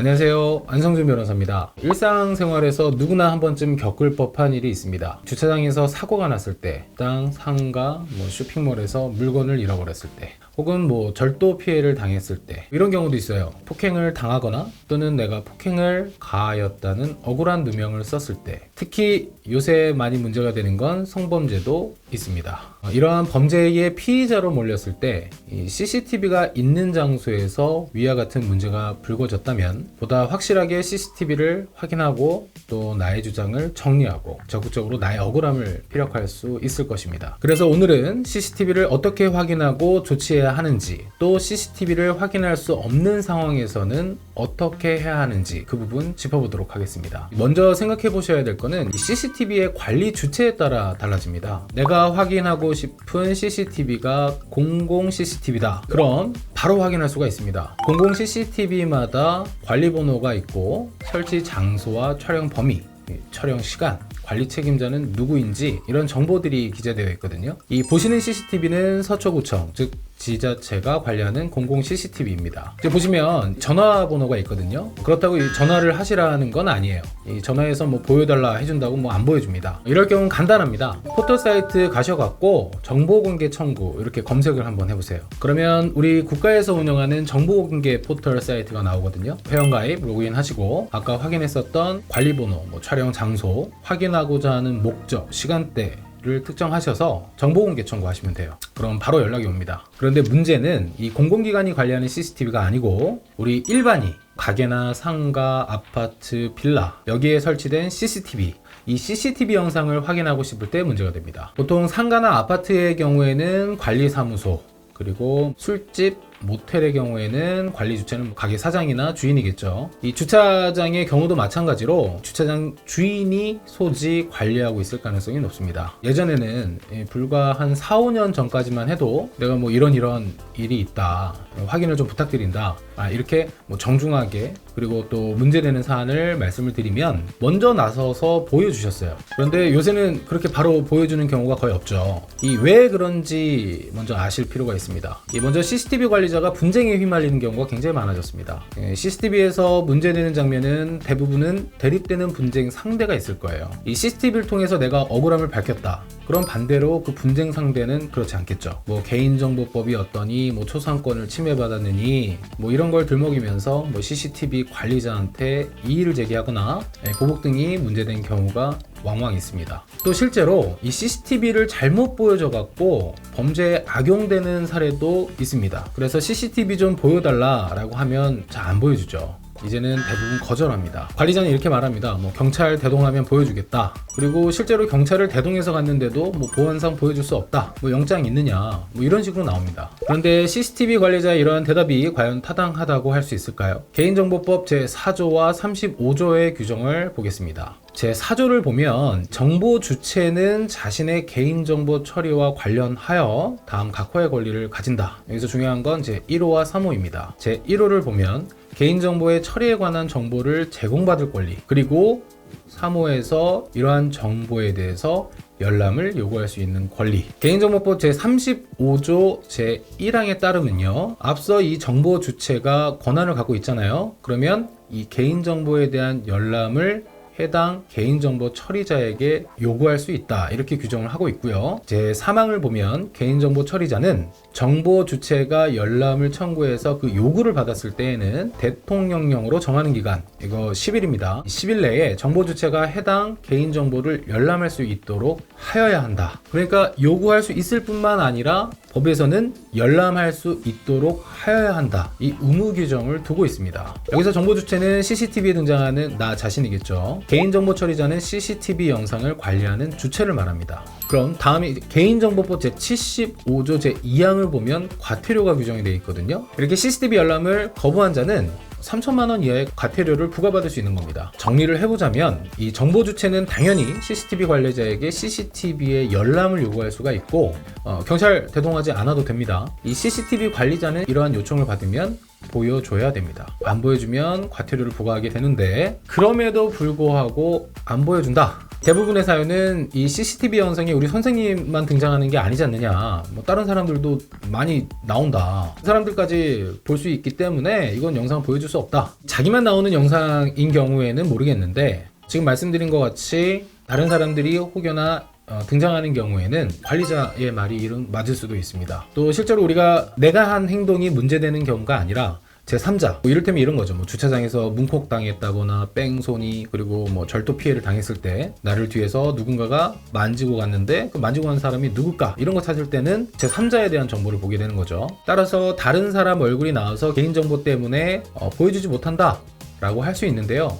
안녕하세요. 안성준 변호사입니다. 일상생활에서 누구나 한 번쯤 겪을 법한 일이 있습니다. 주차장에서 사고가 났을 때, 땅, 상가, 뭐 쇼핑몰에서 물건을 잃어버렸을 때, 혹은 뭐 절도 피해를 당했을 때, 이런 경우도 있어요. 폭행을 당하거나 또는 내가 폭행을 가하였다는 억울한 누명을 썼을 때, 특히 요새 많이 문제가 되는 건 성범죄도 있습니다. 어, 이러한 범죄의 피의자로 몰렸을 때이 CCTV가 있는 장소에서 위와 같은 문제가 불거졌다면 보다 확실하게 CCTV를 확인하고 또 나의 주장을 정리하고 적극적으로 나의 억울함을 피력할 수 있을 것입니다. 그래서 오늘은 CCTV를 어떻게 확인하고 조치해야 하는지 또 CCTV를 확인할 수 없는 상황에서는 어떻게 해야 하는지 그 부분 짚어보도록 하겠습니다. 먼저 생각해 보셔야 될이 CCTV의 관리 주체에 따라 달라집니다. 내가 확인하고 싶은 CCTV가 공공 CCTV다. 그럼 바로 확인할 수가 있습니다. 공공 CCTV마다 관리 번호가 있고 설치 장소와 촬영 범위, 촬영 시간, 관리 책임자는 누구인지 이런 정보들이 기재되어 있거든요. 이 보시는 CCTV는 서초구청, 즉 지자체가 관리하는 공공 CCTV입니다. 이제 보시면 전화번호가 있거든요. 그렇다고 이 전화를 하시라는 건 아니에요. 이 전화해서 뭐 보여달라 해준다고 뭐 안 보여줍니다. 이럴 경우는 간단합니다. 포털 사이트 가셔갖고 정보공개 청구 이렇게 검색을 한번 해보세요. 그러면 우리 국가에서 운영하는 정보공개 포털 사이트가 나오거든요. 회원가입 로그인 하시고 아까 확인했었던 관리번호, 뭐 촬영 장소, 확인하고자 하는 목적, 시간대 를 특정하셔서 정보 공개 청구하시면 돼요. 그럼 바로 연락이 옵니다. 그런데 문제는 이 공공기관이 관리하는 CCTV가 아니고 우리 일반이 가게나 상가, 아파트, 빌라 여기에 설치된 CCTV 이 CCTV 영상을 확인하고 싶을 때 문제가 됩니다. 보통 상가나 아파트의 경우에는 관리사무소 그리고 술집, 모텔의 경우에는 관리 주체는 가게 사장이나 주인이겠죠. 이 주차장의 경우도 마찬가지로 주차장 주인이 소지 관리하고 있을 가능성이 높습니다. 예전에는 예, 불과 한 4, 5년 전까지만 해도 내가 뭐 이런 이런 일이 있다. 확인을 좀 부탁드린다. 아, 이렇게 뭐 정중하게 그리고 또 문제되는 사안을 말씀을 드리면 먼저 나서서 보여주셨어요. 그런데 요새는 그렇게 바로 보여주는 경우가 거의 없죠. 이 왜 그런지 먼저 아실 필요가 있습니다. 이 먼저 CCTV 관리 자가 분쟁에 휘말리는 경우가 굉장히 많아졌습니다. CCTV에서 문제되는 장면은 대부분은 대립되는 분쟁 상대가 있을 거예요. 이 CCTV를 통해서 내가 억울함을 밝혔다. 그럼 반대로 그 분쟁 상대는 그렇지 않겠죠. 뭐 개인정보법이 어떠니, 뭐 초상권을 침해받았느니, 뭐 이런 걸 들먹이면서 뭐 CCTV 관리자한테 이의를 제기하거나 예, 보복 등이 문제된 경우가 왕왕 있습니다. 또 실제로 이 CCTV를 잘못 보여줘 갖고 범죄에 악용되는 사례도 있습니다. 그래서 CCTV 좀 보여달라라고 하면 잘 안 보여주죠. 이제는 대부분 거절합니다. 관리자는 이렇게 말합니다. 뭐 경찰 대동하면 보여주겠다. 그리고 실제로 경찰을 대동해서 갔는데도 뭐 보안상 보여줄 수 없다. 뭐 영장 있느냐. 뭐 이런 식으로 나옵니다. 그런데 CCTV 관리자의 이러한 대답이 과연 타당하다고 할 수 있을까요? 개인정보법 제4조와 35조의 규정을 보겠습니다. 제 4조를 보면 정보 주체는 자신의 개인정보 처리와 관련하여 다음 각호의 권리를 가진다. 여기서 중요한 건 제 1호와 3호입니다. 제 1호를 보면 개인정보의 처리에 관한 정보를 제공받을 권리 그리고 3호에서 이러한 정보에 대해서 열람을 요구할 수 있는 권리. 개인정보법 제35조 제1항에 따르면요. 앞서 이 정보 주체가 권한을 갖고 있잖아요. 그러면 이 개인정보에 대한 열람을 해당 개인정보 처리자에게 요구할 수 있다. 이렇게 규정을 하고 있고요. 제 사망을 보면 개인정보 처리자는 정보 주체가 열람을 청구해서 그 요구를 받았을 때에는 대통령령으로 정하는 기간, 이거 10일입니다. 10일 내에 정보 주체가 해당 개인정보를 열람할 수 있도록 하여야 한다. 그러니까 요구할 수 있을 뿐만 아니라 법에서는 열람할 수 있도록 하여야 한다. 이 의무 규정을 두고 있습니다. 여기서 정보 주체는 CCTV에 등장하는 나 자신이겠죠. 개인정보 처리자는 CCTV 영상을 관리하는 주체를 말합니다. 그럼 다음에 개인정보법 제75조 제2항을 보면 과태료가 규정이 되어 있거든요. 이렇게 CCTV 열람을 거부한 자는 3천만 원 이하의 과태료를 부과받을 수 있는 겁니다. 정리를 해보자면 이 정보 주체는 당연히 CCTV 관리자에게 CCTV의 열람을 요구할 수가 있고 어, 경찰 대동하지 않아도 됩니다. 이 CCTV 관리자는 이러한 요청을 받으면 보여줘야 됩니다. 안 보여주면 과태료를 부과하게 되는데 그럼에도 불구하고 안 보여준다. 대부분의 사연은 이 CCTV 영상에 우리 선생님만 등장하는 게 아니지 않느냐. 뭐 다른 사람들도 많이 나온다. 그 사람들까지 볼 수 있기 때문에 이건 영상 보여줄 수 없다. 자기만 나오는 영상인 경우에는 모르겠는데 지금 말씀드린 것 같이 다른 사람들이 혹여나 어, 등장하는 경우에는 관리자의 말이 이런 맞을 수도 있습니다. 또 실제로 우리가 내가 한 행동이 문제되는 경우가 아니라 제3자. 뭐 이를테면 이런 거죠. 뭐 주차장에서 문콕 당했다거나 뺑소니 그리고 뭐 절도 피해를 당했을 때 나를 뒤에서 누군가가 만지고 갔는데 그 만지고 간 사람이 누굴까? 이런 거 찾을 때는 제3자에 대한 정보를 보게 되는 거죠. 따라서 다른 사람 얼굴이 나와서 개인정보 때문에 어, 보여주지 못한다 라고 할 수 있는데요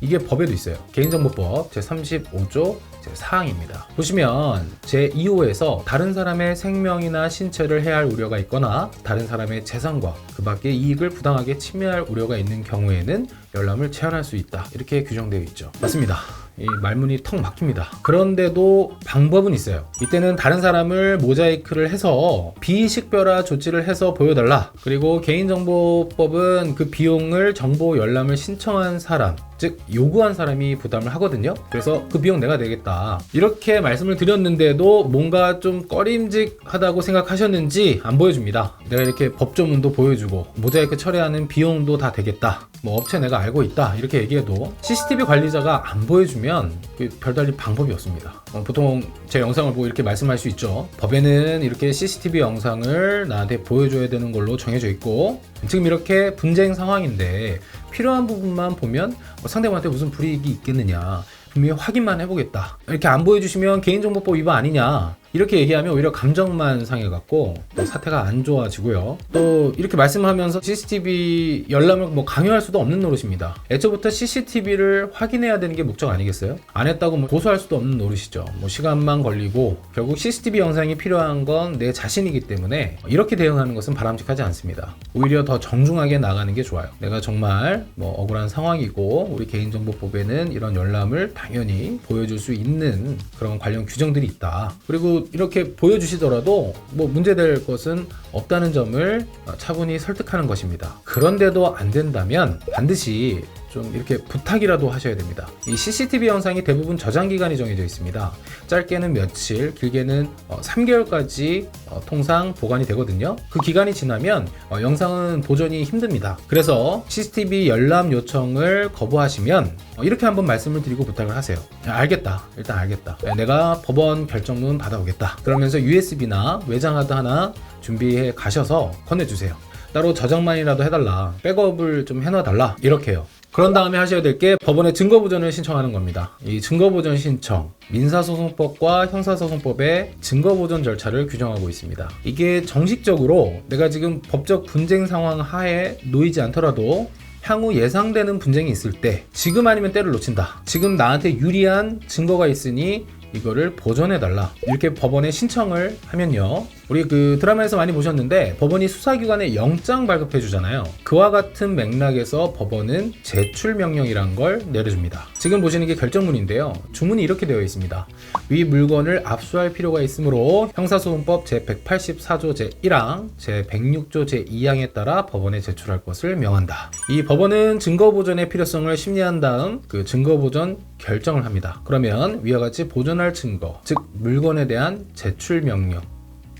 이게 법에도 있어요. 개인정보법 제35조 제4항입니다. 보시면 제2호에서 다른 사람의 생명이나 신체를 해할 우려가 있거나 다른 사람의 재산과 그 밖의 이익을 부당하게 침해할 우려가 있는 경우에는 열람을 제한할 수 있다. 이렇게 규정되어 있죠. 맞습니다. 이 말문이 턱 막힙니다. 그런데도 방법은 있어요. 이때는 다른 사람을 모자이크를 해서 비식별화 조치를 해서 보여달라. 그리고 개인정보법은 그 비용을 정보 열람을 신청한 사람, 즉 요구한 사람이 부담을 하거든요. 그래서 그 비용 내가 내겠다. 이렇게 말씀을 드렸는데도 뭔가 좀 꺼림직하다고 생각하셨는지 안 보여줍니다. 내가 이렇게 법조문도 보여주고 모자이크 처리하는 비용도 다 되겠다. 뭐 업체 내가 알고 있다 이렇게 얘기해도 CCTV 관리자가 안 보여주면 그 별달리 방법이 없습니다. 어, 보통 제 영상을 보고 이렇게 말씀할 수 있죠. 법에는 이렇게 CCTV 영상을 나한테 보여줘야 되는 걸로 정해져 있고 지금 이렇게 분쟁 상황인데 필요한 부분만 보면 어, 상대방한테 무슨 불이익이 있겠느냐 분명히 확인만 해보겠다 이렇게 안 보여주시면 개인정보법 위반 아니냐 이렇게 얘기하면 오히려 감정만 상해갖고 또 사태가 안 좋아지고요. 또 이렇게 말씀하면서 CCTV 열람을 뭐 강요할 수도 없는 노릇입니다. 애초부터 CCTV를 확인해야 되는 게 목적 아니겠어요? 안 했다고 뭐 고소할 수도 없는 노릇이죠. 뭐 시간만 걸리고 결국 CCTV 영상이 필요한 건 내 자신이기 때문에 이렇게 대응하는 것은 바람직하지 않습니다. 오히려 더 정중하게 나가는 게 좋아요. 내가 정말 뭐 억울한 상황이고 우리 개인정보법에는 이런 열람을 당연히 보여줄 수 있는 그런 관련 규정들이 있다. 그리고 이렇게 보여주시더라도 뭐 문제될 것은 없다는 점을 차분히 설득하는 것입니다. 그런데도 안 된다면 반드시 좀 이렇게 부탁이라도 하셔야 됩니다. 이 CCTV 영상이 대부분 저장 기간이 정해져 있습니다. 짧게는 며칠, 길게는 3개월까지 어, 통상 보관이 되거든요. 그 기간이 지나면 어, 영상은 보존이 힘듭니다. 그래서 CCTV 열람 요청을 거부하시면 어, 이렇게 한번 말씀을 드리고 부탁을 하세요. 야, 알겠다. 일단 알겠다. 야, 내가 법원 결정문 받아오겠다. 그러면서 USB나 외장하드 하나 준비해 가셔서 건네주세요. 따로 저장만이라도 해달라. 백업을 좀 해놔달라. 이렇게요. 그런 다음에 하셔야 될 게 법원에 증거보전을 신청하는 겁니다. 이 증거보전 신청, 민사소송법과 형사소송법의 증거보전 절차를 규정하고 있습니다. 이게 정식적으로 내가 지금 법적 분쟁 상황 하에 놓이지 않더라도 향후 예상되는 분쟁이 있을 때 지금 아니면 때를 놓친다. 지금 나한테 유리한 증거가 있으니 이거를 보존해달라. 이렇게 법원에 신청을 하면요. 우리 그 드라마에서 많이 보셨는데 법원이 수사기관에 영장 발급해 주잖아요. 그와 같은 맥락에서 법원은 제출 명령이란 걸 내려줍니다. 지금 보시는 게 결정문인데요. 주문이 이렇게 되어 있습니다. 위 물건을 압수할 필요가 있으므로 형사소송법 제184조 제1항, 제106조 제2항에 따라 법원에 제출할 것을 명한다. 이 법원은 증거 보존의 필요성을 심리한 다음 그 증거 보존 결정을 합니다. 그러면 위와 같이 보존할 증거, 즉 물건에 대한 제출 명령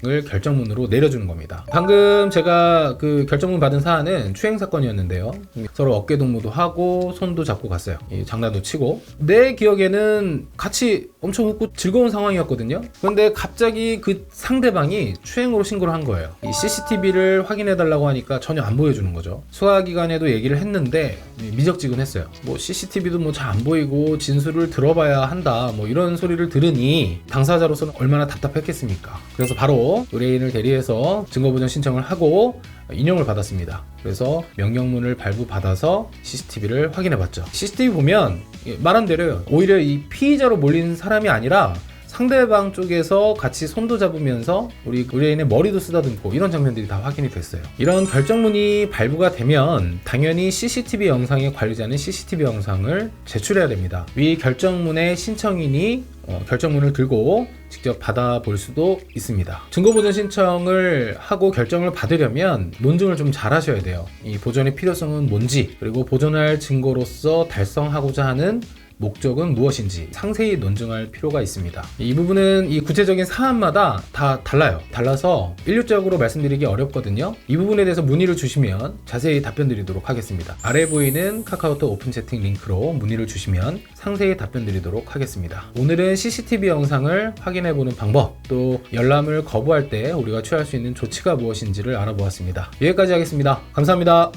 을 결정문으로 내려주는 겁니다. 방금 제가 그 결정문 받은 사안은 추행 사건이었는데요. 서로 어깨 동무도 하고 손도 잡고 갔어요. 장난도 치고 내 기억에는 같이 엄청 웃고 즐거운 상황이었거든요. 그런데 갑자기 그 상대방이 추행으로 신고를 한 거예요. 이 CCTV를 확인해 달라고 하니까 전혀 안 보여주는 거죠. 수사기관에도 얘기를 했는데 미적지근했어요. 뭐 CCTV도 뭐 잘 안 보이고 진술을 들어봐야 한다. 뭐 이런 소리를 들으니 당사자로서는 얼마나 답답했겠습니까. 그래서 바로 의뢰인을 대리해서 증거보전 신청을 하고 인용을 받았습니다. 그래서 명령문을 발부받아서 CCTV를 확인해 봤죠. CCTV 보면 말한 대로요. 오히려 이 피의자로 몰린 사람이 아니라 상대방 쪽에서 같이 손도 잡으면서 우리 의뢰인의 머리도 쓰다듬고 이런 장면들이 다 확인이 됐어요. 이런 결정문이 발부가 되면 당연히 CCTV 영상의 관리자는 CCTV 영상을 제출해야 됩니다. 위 결정문의 신청인이 어, 결정문을 들고 직접 받아볼 수도 있습니다. 증거보존 신청을 하고 결정을 받으려면 논증을 좀 잘 하셔야 돼요. 이 보존의 필요성은 뭔지, 그리고 보존할 증거로서 달성하고자 하는 목적은 무엇인지 상세히 논증할 필요가 있습니다. 이 부분은 이 구체적인 사안마다 다 달라요. 달라서 일률적으로 말씀드리기 어렵거든요. 이 부분에 대해서 문의를 주시면 자세히 답변 드리도록 하겠습니다. 아래 보이는 카카오톡 오픈 채팅 링크로 문의를 주시면 상세히 답변 드리도록 하겠습니다. 오늘은 CCTV 영상을 확인해 보는 방법, 또 열람을 거부할 때 우리가 취할 수 있는 조치가 무엇인지를 알아보았습니다. 여기까지 하겠습니다. 감사합니다.